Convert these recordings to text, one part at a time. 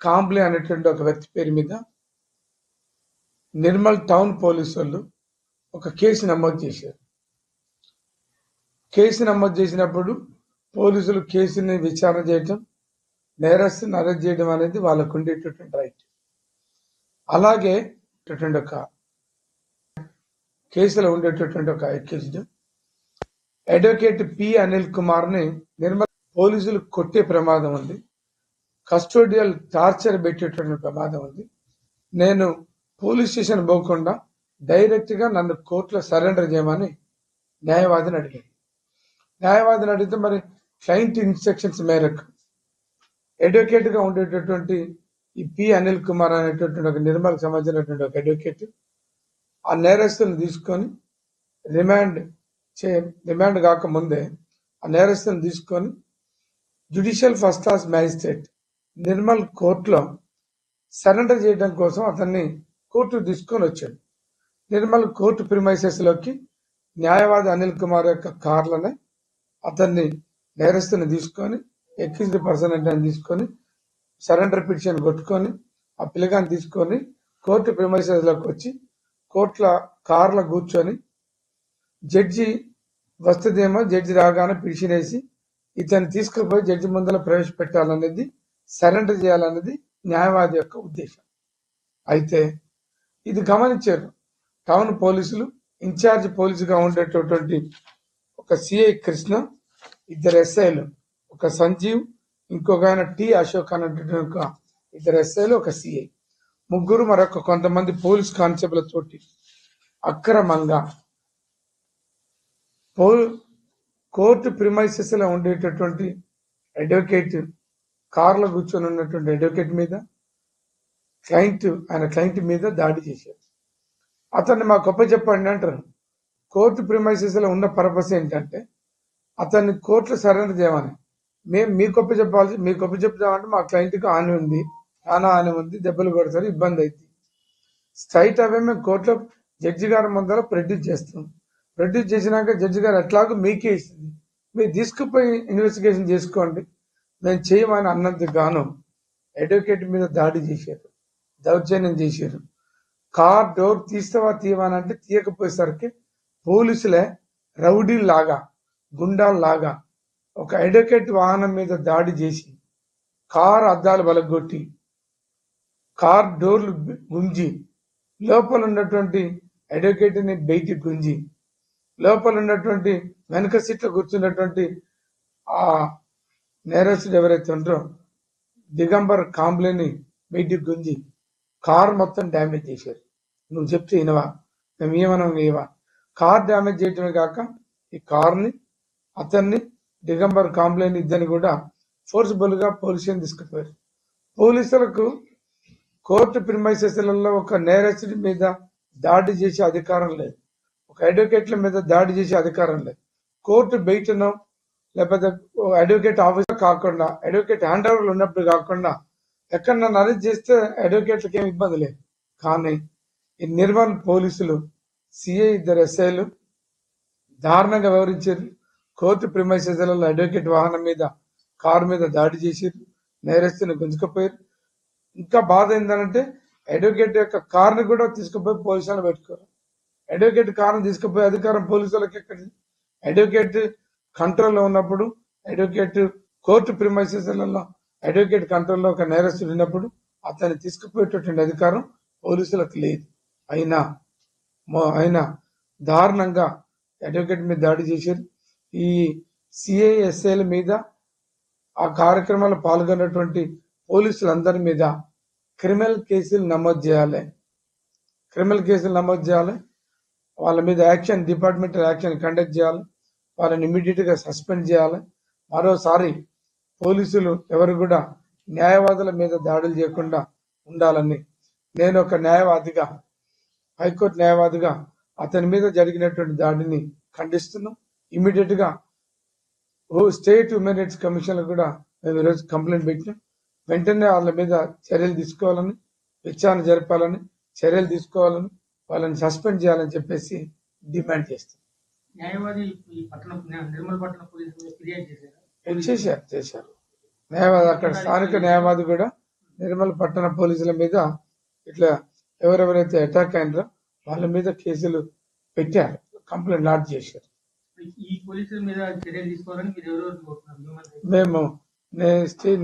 కాంబ్లే అనేటువంటి ఒక వ్యక్తి పేరు మీద నిర్మల్ టౌన్ పోలీసు వాళ్ళు ఒక కేసు నమోదు చేశారు. కేసు నమోదు చేసినప్పుడు పోలీసులు కేసుని విచారణ చేయటం నేరస్తుని అరెస్ట్ చేయడం అనేది వాళ్ళకు ఉండేటటువంటి రైట్ అలాగే ఒక కేసులో ఉండేటటువంటి ఒక అక్యూజ్డ్ అడ్వకేట్ పి అనిల్ కుమార్ని నిర్మల్ పోలీసులు కొట్టే ప్రమాదం ఉంది. కస్టోడియల్ టార్చర్ పెట్టేటువంటి ప్రమాదం ఉంది. నేను పోలీస్ స్టేషన్ పోకుండా డైరెక్ట్గా నన్ను కోర్టులో సరెండర్ చేయమని న్యాయవాదిని అడిగాను. న్యాయవాదిని అడిగితే మరి క్లయింట్ ఇన్స్ట్రక్షన్స్ మేరకు అడ్వకేట్గా ఉండేటటువంటి ఈ పి అనిల్ కుమార్ అనేటటువంటి ఒక నిర్మల్ సంబంధించినటువంటి ఒక అడ్వకేట్ ఆ నేరస్తుని తీసుకొని రిమాండ్ చే రిమాండ్ కాకముందే ఆ నేరస్తుని తీసుకొని judicial first class magistrate Nirmal కోర్టులో సరెండర్ చేయడం కోసం అతన్ని కోర్టు తీసుకొని వచ్చాడు. నిర్మల్ కోర్టు ప్రిమైసెస్లోకి న్యాయవాది అనిల్ కుమార్ యొక్క కార్లనే అతన్ని నేరస్తుని తీసుకొని ఎక్కిజ్డ్ పర్సన్ అంటే తీసుకొని సరెండర్ పిటిషన్ కొట్టుకొని ఆ పిల్లగాన్ని తీసుకొని కోర్టు ప్రిమైసెస్లోకి వచ్చి కోర్టుల కార్లో కూర్చొని జడ్జి వస్తుందేమో జడ్జి రాగానే పిలిచినేసి ఇతన్ని తీసుకుపోయి జడ్జి ముందర ప్రవేశపెట్టాలనేది సరెండర్ చేయాలన్నది న్యాయవాది యొక్క ఉద్దేశం. అయితే ఇది గమనించారు. టౌన్ పోలీసులు ఇన్ఛార్జ్ పోలీసుగా ఉండేటటువంటి ఒక సిఐ కృష్ణ ఇద్దరు ఎస్ఐలు ఒక సంజీవ్ ఇంకొక ఆయన టి. అశోక్ అనేటువంటి ఒక ఇద్దరు ఎస్ఐలు ఒక సిఐ ముగ్గురు మరొక కొంతమంది పోలీస్ కానిస్టేబుల్ తోటి అక్రమంగా పోల్ కోర్టు ప్రిమైసెస్లో ఉండేటటువంటి అడ్వకేట్ కార్లో కూర్చొని ఉన్నటువంటి అడ్వకేట్ మీద క్లయింట్ ఆయన క్లయింట్ మీద దాడి చేశారు. అతన్ని మా గొప్ప చెప్పండి అంటారు. కోర్టు ప్రిమైసెస్లో ఉన్న పర్పస్ ఏంటంటే అతన్ని కోర్టులో సరెండర్ చేయమని. మేము మీ గొప్ప చెప్పాల్సి మీ గొప్ప చెప్తామంటే మా క్లయింట్కి హాని ఉంది చాలా హాని ఉంది దెబ్బలు కొడతారు ఇబ్బంది అవుతుంది. స్ట్రైట్ అవే మేము కోర్టులో జడ్జి గారి ముందర ప్రొడ్యూస్ చేస్తాం. ప్రొడ్యూస్ చేసినాక జడ్జి గారు ఎట్లాగో మీకే ఇస్తుంది. మీరు తీసుకుపోయి ఇన్వెస్టిగేషన్ చేసుకోండి. మేము చేయమని అన్నందుకు గాను అడ్వకేట్ మీద దాడి చేశారు దౌర్జన్యం చేశారు. కార్ డోర్ తీస్తావా తీయమని అంటే తీయకపోయేసరికి పోలీసులే రౌడీ లాగా గుండాల్ లాగా ఒక అడ్వకేట్ వాహనం మీద దాడి చేసి కార్ అద్దాలు బలగొట్టి కార్ డోర్లు గుంజి లోపల ఉన్నటువంటి అడ్వకేట్ని బయటికి గుంజి లోపల ఉన్నటువంటి వెనక సీట్లో కూర్చున్నటువంటి ఆ నేరస్తుడు ఎవరైతే ఉంటారో దిగంబర్ కాంబ్లేని బయటికి గుంజి కార్ మొత్తం డ్యామేజ్ చేశారు. నువ్వు చెప్తే ఇనవా మేము ఏమనం ఇవా కార్ డ్యామేజ్ చేయటమే కాక ఈ కార్ని అతన్ని దిగంబర్ కాంబ్లేని ఇద్దరిని కూడా ఫోర్స్ఫుల్గా తీసుకుపోయారు. పోలీసులకు కోర్టు ప్రిమైసెస్లలో ఒక నేరస్తుడి మీద దాడి చేసే అధికారం లేదు. ఒక అడ్వకేట్ల మీద దాడి చేసే అధికారం లేదు. కోర్టు బయటనో లేకపోతే అడ్వకేట్ ఆఫీస్ కాకుండా అడ్వకేట్ హ్యాండ్ ఓవర్లు ఉన్నప్పుడు కాకుండా ఎక్కడ నన్ను అరెస్ట్ చేస్తే అడ్వకేట్లకి ఏమి ఇబ్బంది లేదు. కానీ ఈ నిర్మల్ పోలీసులు సిఐ ఇద్దరు ఎస్ఐలు దారుణంగా వివరించారు కోర్టు ప్రిమైసెస్లలో అడ్వకేట్ వాహనం మీద కారు మీద దాడి చేసారు నేరస్తుని గుంజుకపోయారు. ఇంకా బాధ ఏంటంటే అడ్వకేట్ యొక్క కార్ని కూడా తీసుకుపోయి పోలీసులు పెట్టుకోరు. అడ్వకేట్ కార్ని తీసుకుపోయే అధికారం పోలీసులకు ఎక్కడి అడ్వకేట్ కంట్రోల్లో ఉన్నప్పుడు అడ్వకేట్ కోర్టు ప్రిమైసెస్లలో అడ్వకేట్ కంట్రోల్లో ఒక నేరస్తుడు ఉన్నప్పుడు అతన్ని తీసుకుపోయేటటువంటి అధికారం పోలీసులకు లేదు. అయినా మో- అయినా దారుణంగా అడ్వకేట్ మీద దాడి చేశారు. ఈ సిఐఎస్ఏల మీద ఆ కార్యక్రమాల్లో పాల్గొన్నటువంటి పోలీసులందరి మీద క్రిమినల్ కేసులు నమోదు చేయాలి. క్రిమినల్ కేసులు నమోదు చేయాలి. వాళ్ళ మీద యాక్షన్ డిపార్ట్మెంటల్ యాక్షన్ కండక్ట్ చేయాలి. వాళ్ళని ఇమీడియట్గా సస్పెండ్ చేయాలి. మరోసారి పోలీసులు ఎవరు కూడా న్యాయవాదుల మీద దాడులు చేయకుండా ఉండాలని. నేను ఒక న్యాయవాదిగా హైకోర్టు న్యాయవాదిగా అతని మీద జరిగినటువంటి దాడిని ఖండిస్తున్నాం. ఇమీడియట్గా ఓ స్టేట్ హ్యూమన్ రైట్స్ కమిషన్ కూడా మేము ఈరోజు కంప్లైంట్ పెట్టినాం. వెంటనే వాళ్ళ మీద చర్యలు తీసుకోవాలని విచారణ జరపాలని చర్యలు తీసుకోవాలని వాళ్ళని సస్పెండ్ చేయాలని చెప్పేసి డిమాండ్ చేస్తాం న్యాయవాది ఈ పట్టణ నిర్మల్ పట్టణ పోలీసు మీద ఫిర్యాదు చేశారు? చేశారు చేశారు. న్యాయవాది అక్కడ స్థానిక న్యాయవాది కూడా నిర్మల్ పట్టణ పోలీసుల మీద ఇట్లా ఎవరెవరైతే అటాక్ అయినారో వాళ్ళ మీద కేసులు పెట్టారు కంప్లైంట్ లాడ్జ్ చేశారు. ఈ పోలీసుల మీద చర్యలు తీసుకోవాలని మీరు ఎవరెవరు కోరుతున్నారు? హ్యూమన్ రైట్స్ మేము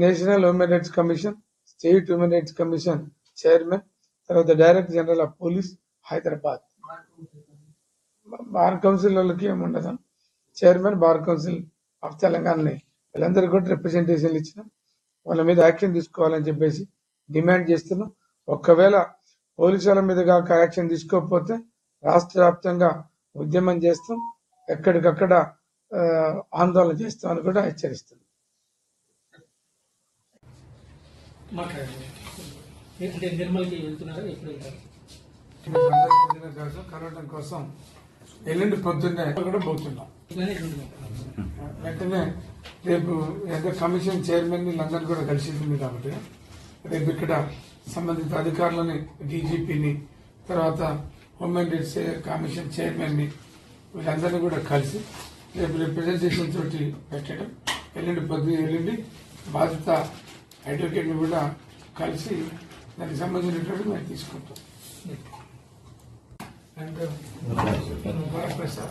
national human rights commission state human rights commission chairman తర్వాత director general of police Hyderabad. Bar council వాళ్ళకి ఏముండదు చైర్మన్ బార్ కౌన్సిల్ ఆఫ్ తెలంగాణని. వీళ్ళందరికీ కూడా రిప్రజెంటేషన్లు ఇచ్చినాం వాళ్ళ మీద యాక్షన్ తీసుకోవాలని చెప్పేసి డిమాండ్ చేస్తున్నాం. ఒక్కవేళ పోలీసు వాళ్ళ మీద కాక యాక్షన్ తీసుకోకపోతే రాష్ట్ర వ్యాప్తంగా ఉద్యమం చేస్తాం. ఎక్కడికక్కడ ఆందోళన చేస్తామని కూడా హెచ్చరిస్తున్నాం. మాట్లాడండి. అంటే నిర్మల్కి వెళ్తున్నారా? ఎప్పుడు వెళ్తారు అందరి కోసం కలవడం కోసం ఎల్లుండి పొద్దున్నే కూడా పోతున్నాం. వెంటనే రేపు ఎంత కమిషన్ చైర్మన్ వీళ్ళందరూ కూడా కలిసింది కాబట్టి రేపు ఇక్కడ సంబంధిత అధికారులని డీజీపీని తర్వాత హ్యూమన్ కమిషన్ చైర్మన్ని వీళ్ళందరినీ కూడా కలిసి రేపు రిప్రజెంటేషన్ తోటి పెట్టడం ఎల్లుండి పొద్దున ఎల్లుండి బాధిత అడ్వకేట్ని కూడా కలిసి దానికి సంబంధించినటువంటి మేము తీసుకుంటాం. Então, ainda não vai começar.